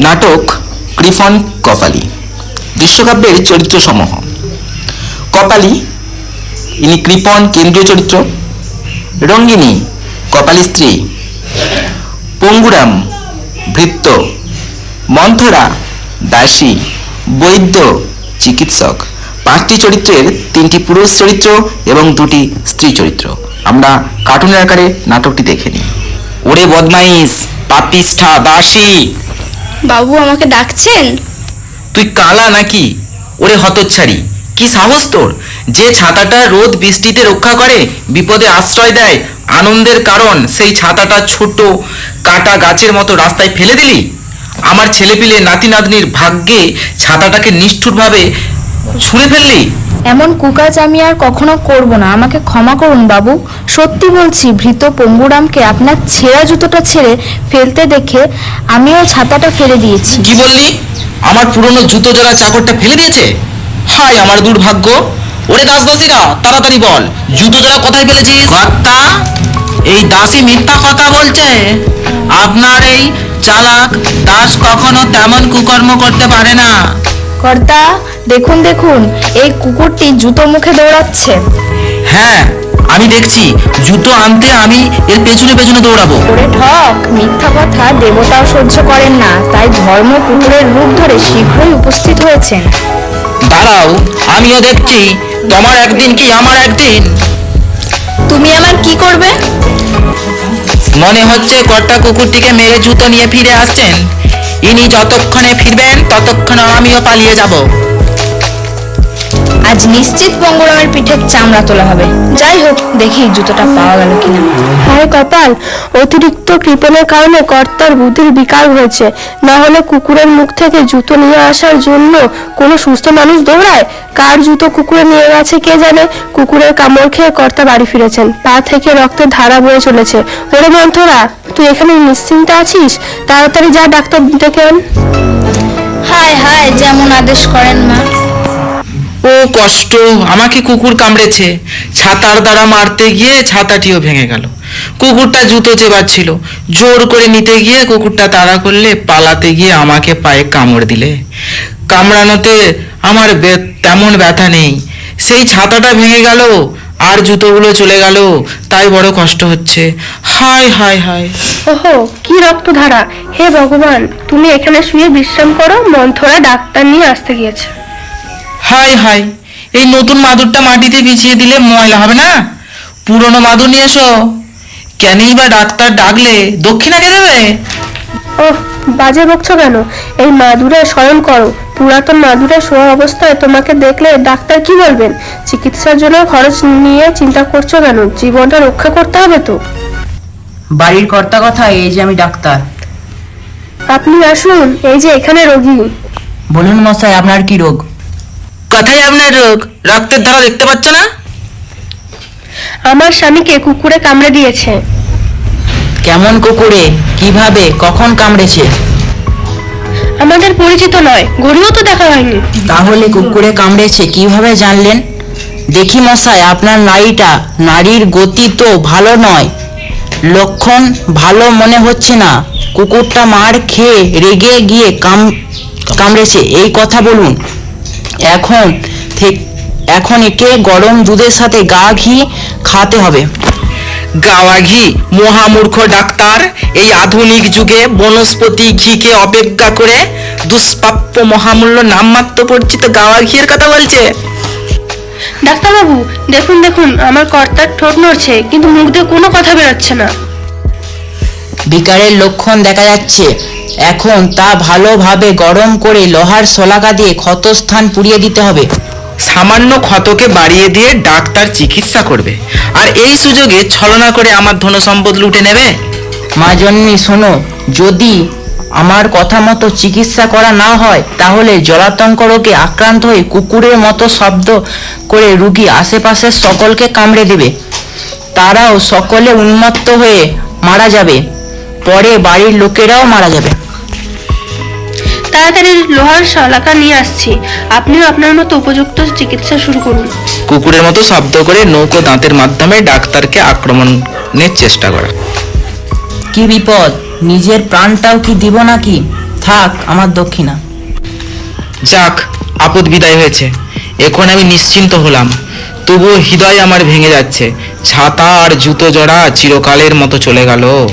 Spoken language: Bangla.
নাটক কৃপন কপালি, বিশ্বকাব্যের চরিত্রসমূহ। কপালি, ইনি কৃপন কেন্দ্রীয় চরিত্র। রঙ্গিনী, কপালি স্ত্রী। পঙ্গুরাম, ভৃত্য। মন্থরা, দাসী, বৈদ্য, চিকিৎসক। পাঁচটি চরিত্রের তিনটি পুরুষ চরিত্র এবং দুটি স্ত্রী চরিত্র। আমরা কার্টুনের আকারে নাটকটি দেখে নিই। ওরে বদমাইশ, পাপিষ্ঠা, দাসী! বাবু আমাকে ডাকছেন? তুই কালা নাকি? ওরে হতচ্ছাড়ি। কি সাহস তোর? যে ছাতাটা রোদ বৃষ্টিতে রক্ষা করে, বিপদে আশ্রয় দেয়, আনন্দের কারণ সেই ছাতাটা ছোট, কাটা গাছের মতো রাস্তায় ফেলে দিলি? আমার ছেলেপিলে নাতি নাতনির ভাগ্যে ছাতাটাকে নিষ্ঠুরভাবে ছুঁড়ে ফেললি? এমন কুকাজ আমি আর কখনো করব না। আমাকে ক্ষমা করুন বাবু। সত্যি বলছি ভৃত পঙ্গুরামকে আপনার ছেঁড়া জুতোটা ছেড়ে ফেলতে দেখে আমিও ছাতাটা ফেলে দিয়েছি। কি বললি? আমার পুরনো জুতো জোড়া চাকরটা ফেলে দিয়েছে? হায় আমার দুর্ভাগ্য। ওরে দাস দাসীরা তাড়াতাড়ি বল জুতো জোড়া কোথায় ফেলেছিস কর্তা এই দাসী মিথ্যা কথা বলছে আপনার এই চালাক দাস কখনো তেমন কুকর্ম করতে পারে না। কর্তা দেখুন দেখুন এই কুকুরটি জুতো মুখে দৌড়াচ্ছে। হ্যাঁ আমি দেখছি। জুতো আনতে আমি এর পেছনে পেছনে দৌড়াবো। ওরে ঠক মিথ্যা কথা দেবতাও সহ্য করেন না। তাই ধর্ম কুকুরের রূপ ধরে শীঘ্রই উপস্থিত হয়েছেন। দাঁড়াও আমিও দেখছি। তোমার একদিন কি আমার একদিন? তুমি আমার কি করবে? মনে হচ্ছে কর্তা কুকুরটিকে মেরে জুতো নিয়ে ফিরে আসছেন। ইনি যতক্ষণে ফিরবেন ততক্ষণ আমিও পালিয়ে যাব। আজ নিশ্চিত পঙ্গরামের পিঠের চামড়া তোলা হবে। যাই হোক দেখি জুতোটা পাওয়া গেল কিনা। হায় কপাল অতিরিক্ত কৃপণের কারণে কর্তার বুদ্ধির বিকার হয়েছে। না হলে কুকুরের মুখ থেকে জুতো নিয়ে আসার জন্য কোনো সুস্থ মানুষ দৌড়ায়? কার জুতো কুকুরে নিয়ে গেছে কে জানে? কুকুরের কামড় খেয়ে কর্তা বাড়ি ফিরেছেন। পা থেকে রক্তের ধারা বয়ে চলেছে। ওরে মন্থরা তুই এখানে নিশ্চিন্তে আছিস? তাড়াতাড়ি যা ডাক্তার ডেকে আন। হায় হায় যেমন আদেশ করেন মা। ও কষ্ট, আমাকে কুকুর কামড়েছে। ছাতার দ্বারা মারতে গিয়ে ছাতাটিও ভেঙে গেল। কুকুরটা জুতো চেবাচ্ছিল। জোর করে নিতে গিয়ে কুকুরটা তাড়া করলে পালাতে গিয়ে আমাকে পায়ে কামড় দিলে। কামড়ানোতে আমার তেমন ব্যথা নেই। সেই ছাতাটা ভেঙে গেল, আর জুতোগুলো চলে গেল। তাই বড় কষ্ট হচ্ছে। হায় হায় হায়। ওহো, কি রক্তধারা। হে ভগবান, তুমি এখানে শুয়ে বিশ্রাম করো মন্থরা ডাক্তার নিয়ে আসতে গিয়েছে। হাই হাই এই নতুন মাদুরটা মাটিতে বিছিয়ে দিলে ময়লা হবে না? পুরনো মাদুর নিয়ে এসো। কেনই বা ডাক্তার ডাকলে? দক্ষিণা কে দেবে? ওহ বাজে বকছো কেন? এই মাদুরে শয়ন করো। পুরাতন মাদুরে শোয়া অবস্থায় তোমাকে দেখলে ডাক্তার কি বলবেন? চিকিৎসার জন্য খরচ নিয়ে চিন্তা করছ কেন? জীবনটা রক্ষা করতে হবে তো। বাড়ির কর্তা কথা এই যে আমি ডাক্তার। আপনি আসুন এই যে এখানে রোগী। বলুন মশাই আপনার কি রোগ? কথাই আপনার রোগ রক্তের ধারা দেখতে পাচ্ছ না? আমার স্বামীকে কুকুরে কামড়ে দিয়েছে। কেমন কুকুরে? কীভাবে? কখন কামড়েছে? আমাদের পরিচিত নয় গড়িও তো দেখা হয়নি। তাহলে কুকুরে কামড়েছে কীভাবে জানলেন? দেখি মশাই আপনার নারীটা নারীর গতি তো ভালো নয়। লক্ষণ ভালো মনে হচ্ছে না। কুকুরটা মার খেয়ে রেগে গিয়ে কাম কামড়েছে। এই কথা বলুন। এখন থেকে এখন একে গরম দুধের সাথে গা ঘি খাওয়াতে হবে। গাওয়া ঘি মহামূর্খ ডাক্তার এই আধুনিক যুগে বনস্পতি ঘিকে অপেক্ষা করে দুষ্প্রাপ্য মহামূল্য নামমাত্র পরিচিত গাওয়া ঘিয়ের কথা বলছে। ডাক্তারবাবু দেখুন দেখুন আমার কর্তার ঠোঁট নড়ছে কিন্তু মুখ দিয়ে কোনো কথা বেরোচ্ছে না। বিকারের লক্ষণ দেখা যাচ্ছে। এখন তা ভালোভাবে গরম করে লোহার শলাকা দিয়ে ক্ষতস্থান পুড়িয়ে দিতে হবে। সামান্য ক্ষতকে বাড়িয়ে দিয়ে ডাক্তার চিকিৎসা করবে। আর এই সুযোগে ছলনা করে আমার ধনসম্পদ লুটে নেবে? মা জন্যি শোনো যদি আমার কথা মতো চিকিৎসা করা না হয় তাহলে জলাতঙ্ক রোগে আক্রান্ত হয়ে কুকুরের মতো শব্দ করে রুগী আশেপাশের সকলকে কামড়ে দেবে। তারাও সকলে উন্মত্ত হয়ে মারা যাবে। পরে বাড়ির লোকেরাও মারা যাবে। তাড়াতাড়ি লোহার শলাকা নিয়ে আসছি। আপনিও আপনার মতো উপযুক্ত চিকিৎসা শুরু করুন। কুকুরের মতো শব্দ করে নৌকো দাঁতের মাধ্যমে ডাক্তারকে আক্রমণের চেষ্টা করা। কি বিপদ? নিজের প্রাণটাও কি দিব নাকি? থাক আমার দক্ষিণা। যাক আপদ বিদায় হয়েছে। এখন আমি নিশ্চিন্ত হলাম। তবুও হৃদয় আমার ভেঙে যাচ্ছে। ছাতা আর জুতো জড়া চিরকালের মতো চলে গেল।